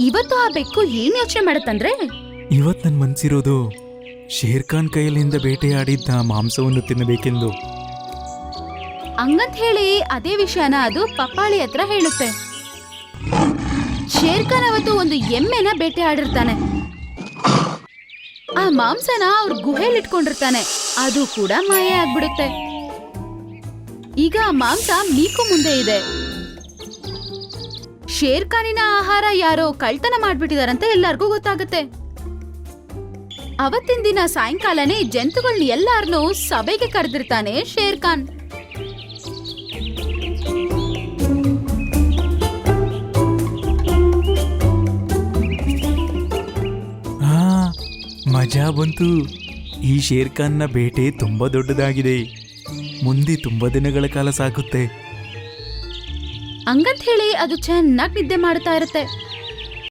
ಇವತ್ತು ಆ ಬೆಕ್ಕು ಏನ್ ಯೋಚನೆ ಮಾಡತ್ತಂದ್ರೆ? ಇವತ್ ನನ್ ಮನ್ಸಿರೋದು ಶೇರ್ ಖಾನ್ ಕೈಯಲ್ಲಿಂದ ಬೇಟೆಯಾಡಿದ್ದ ಮಾಂಸವನ್ನು ತಿನ್ನಬೇಕೆಂದು. ಹಂಗಂತ ಹೇಳಿ ಅದೇ ವಿಷಯನ ಅದು ಪಪ್ಪಾಳಿ ಹತ್ರ ಹೇಳುತ್ತೆ. ಶೇರ್ಖಾನ್ ಅವತ್ತು ಒಂದು ಎಮ್ಮೆನ ಬೇಟೆ ಆಡಿರ್ತಾನೆ ಆ ಮಾಂಸನ ಅವ್ರ ಗುಹೆಯಲ್ಲಿ ಇಟ್ಕೊಂಡಿರ್ತಾನೆ. ಅದು ಕೂಡ ಮಾಯ ಆಗ್ಬಿಡುತ್ತೆ. ಈಗ ಆ ಮಾಂಸ ಮೀಕು ಮುಂದೆ ಇದೆ. ಶೇರ್ಖಾನಿನ ಆಹಾರ ಯಾರೋ ಕಳ್ತನ ಮಾಡ್ಬಿಟ್ಟಿದಾರಂತ ಎಲ್ಲರಿಗೂ ಗೊತ್ತಾಗುತ್ತೆ. ಅವತ್ತಿನ ದಿನ ಸಾಯಂಕಾಲನೇ ಜಂತುಗಳನ್ನ ಎಲ್ಲಾರ್ನೂ ಸಭೆಗೆ ಕರೆದಿರ್ತಾನೆ ಶೇರ್ಖಾನ್ ಹಾ ಮಜಾ ಬಂತು. ಈ ಶೇರ್ಖಾನ್ನ ಬೇಟೆ ತುಂಬಾ ದೊಡ್ಡದಾಗಿದೆ. ಮುಂದೆ ತುಂಬಾ ದಿನಗಳ ಕಾಲ ಸಾಗುತ್ತೆ ಹಂಗಂತ ಹೇಳಿ ಅದು ಚೆನ್ನಾಗಿ ನಿದ್ದೆ ಮಾಡ್ತಾ ಇರುತ್ತೆ.